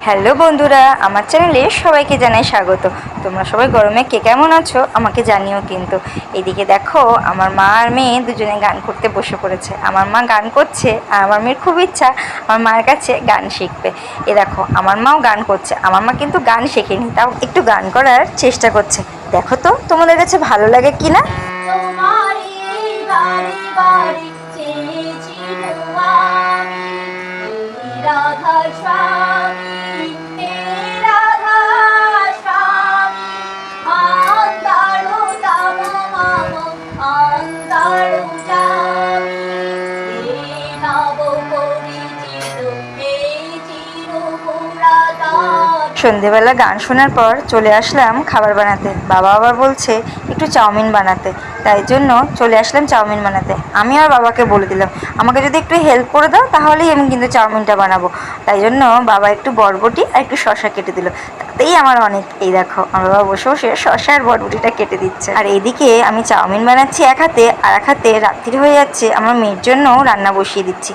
Hello বন্ধুরা, আমার চ্যানেলে সবাইকে জানাই স্বাগত। তোমরা সবাই গরমে কে কেমন আছো? আমাকে জানিও কিন্তু। এদিকে দেখো, আমার মা আর মেয়ে দুজনে গান করতে বসে পড়েছে। আমার মা গান করছে, আর আমার মেয়ের খুব ইচ্ছা, আমার মায়ের কাছে গান শিখবে। এ দেখো, আমার মাও গান করছে। আমার মা কিন্তু গান শেখেনি, তাও একটু গান করার চেষ্টা করছে। দেখো তো, তোমাদের কাছে ভালো লাগে কি না? সন্ধেবেলা গান শোনার পর চলে আসলাম খাবার বানাতে। বাবা আবার বলছে, একটু চাউমিন বানাতে। তাই জন্য চলে আসলাম চাউমিন বানাতে। আমি আর বাবাকে বলে দিলাম, আমাকে যদি একটু হেল্প করে দাও, তাহলেই আমি কিন্তু চাউমিনটা বানাবো। তাই জন্য বাবা একটু বরবটি আর একটু শশা কেটে দিল। তাতেই আমার অনেক, এই দেখো, আমার বাবা বসে বসে শশা আর বরবটিটা কেটে দিচ্ছে। আর এদিকে আমি চাউমিন বানাচ্ছি এক হাতে, আর এক হাতে রাত্রি হয়ে যাচ্ছে। আমার মেয়ের জন্য রান্না বসিয়ে দিচ্ছি।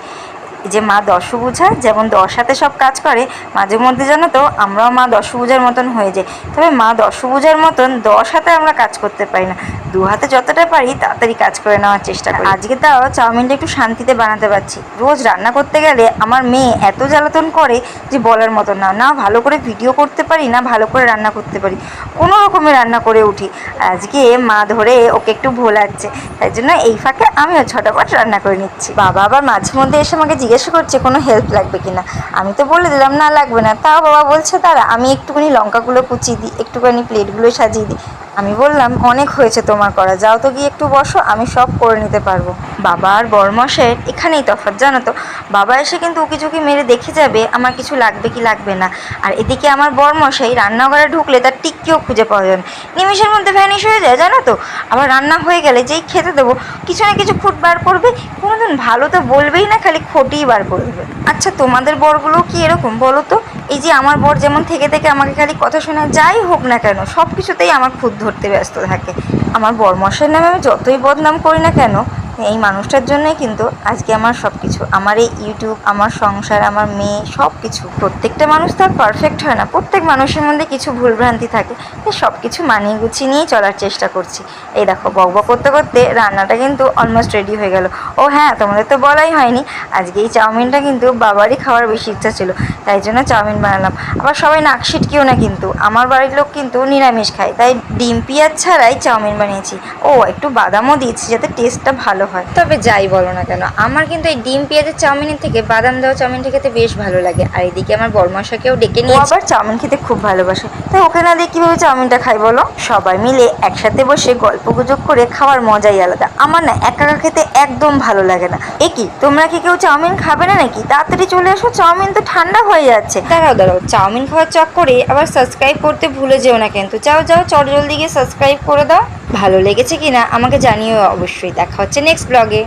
যে মা দশভুজা, যেমন দশ হাতে সব কাজ করে, মাঝে মধ্যে জানো তো, আমরাও মা দশভুজার মতন হয়ে যাই। তবে মা দশভুজার মতন দশ হাতে আমরা কাজ করতে পারি না। দু হাতে যতটা পারি তাড়াতাড়ি কাজ করে নেওয়ার চেষ্টা করি। আজকে তাও চাউমিনটা একটু শান্তিতে বানাতে পারছি। রোজ রান্না করতে গেলে আমার মেয়ে এত জ্বালাতন করে যে বলার মতন না না ভালো করে ভিডিও করতে পারি, না ভালো করে রান্না করতে পারি। কোনো রকমে রান্না করে উঠি। আজকে মা ধরে ওকে একটু ভোলাচ্ছে। তাই জন্য এই ফাঁকে আমিও ছটাপট রান্না করে নিচ্ছি। বাবা আবার মাঝে মধ্যে এসে আমাকে জিজ্ঞেস করছে, কোনো হেল্প লাগবে কিনা? আমি তো বলে দিলাম, না, লাগবে না। তাও বাবা বলছে তারা আমি একটুখানি লঙ্কাগুলো কুচিয়ে দিই, একটুখানি প্লেটগুলো সাজিয়ে দিই। আমি বললাম, অনেক হয়েছে তোমার করা। যাও তো গিয়ে একটু বসো, আমি সব করে নিতে পারব। বাবা আর বরমশের এখানেই তফাৎ, জানো তো? বাবা এসে কিন্তু উকি ঝুঁকি মেরে দেখে যাবে, আমার কিছু লাগবে কি লাগবে না। আর এদিকে আমার বরমশাই রান্নাঘরে ঢুকলে তার টিক্কিও খুঁজে পাওয়া যাবে না। নিমিষের মধ্যে ভ্যানিশ হয়ে যায়, জানো তো? আবার রান্না হয়ে গেলে যেই খেতে দেবো, কিছু না কিছু খুঁট বার করবে। কোনোদিন ভালো তো বলবেই না, খালি খোটেই বার করে দেবে আচ্ছা তোমাদের বরগুলো কি এরকম? বলো তো। এই যে আমার বর যেমন থেকে থেকে আমাকে খালি কথা শোনায়, যাই হোক না কেন সব কিছুতেই আমার খুদ ধরতে ব্যস্ত থাকে। আমার বরমশের নামে আমি যতই বদনাম করি না কেন এই মানুষটার জন্যই কিন্তু আজকে আমার সব কিছু আমার এই ইউটিউব আমার সংসার, আমার মেয়ে সব কিছু প্রত্যেকটা মানুষ তো আর পারফেক্ট হয় না। প্রত্যেক মানুষের মধ্যে কিছু ভুলভ্রান্তি থাকে। তাই সব কিছু মানিয়ে গুছিয়ে নিয়েই চলার চেষ্টা করছি। এই দেখো, বক করতে করতে রান্নাটা কিন্তু অলমোস্ট রেডি হয়ে গেল। ও হ্যাঁ তোমাদের তো বলাই হয়নি। আজকে এই চাউমিনটা কিন্তু বাবারই খাওয়ার বেশি ইচ্ছা ছিল। তাই জন্য চাউমিন বানালাম। আবার সবাই নাক ছিটকিও না কিন্তু। আমার বাড়ির লোক কিন্তু নিরামিষ খায়। তাই ডিম পেঁয়াজ ছাড়াই চাউমিন বানিয়েছি। ও, একটু বাদামও দিয়েছি যাতে টেস্টটা ভালো হয়। তবে যাই বলো না কেন আমার কিন্তু এই ডিম পেঁয়াজের চাউমিনের থেকে বাদাম দেওয়া চাউমিনটা খেতে বেশ ভালো লাগে। আর এদিকে আমার বরমশাকেও ডেকে নিয়ে আবার চাউমিন খেতে খুব ভালোবাসে। তো ওকে না দিয়ে কীভাবে চাউমিনটা খাই বলো? সবাই মিলে একসাথে বসে গল্প গুজব করে খাওয়ার মজাই আলাদা। আমার না একা একা খেতে একদম ভালো লাগে না। এ কি তোমরা কি কেউ চাউমিন খাবে না নাকি? তাড়াতাড়ি চলে আসো চাউমিন তো ঠান্ডা হয়ে যাচ্ছে। দাঁড়াও দাঁড়াও চাউমিন খাওয়ার চক করে আবার সাবস্ক্রাইব করতে ভুলে যেও না কিন্তু। যাও যাও চট জলদি গিয়ে সাবস্ক্রাইব করে দাও। ভালো লেগেছে কি না আমাকে জানিও অবশ্যই। দেখা হচ্ছে নেক্সট ব্লগে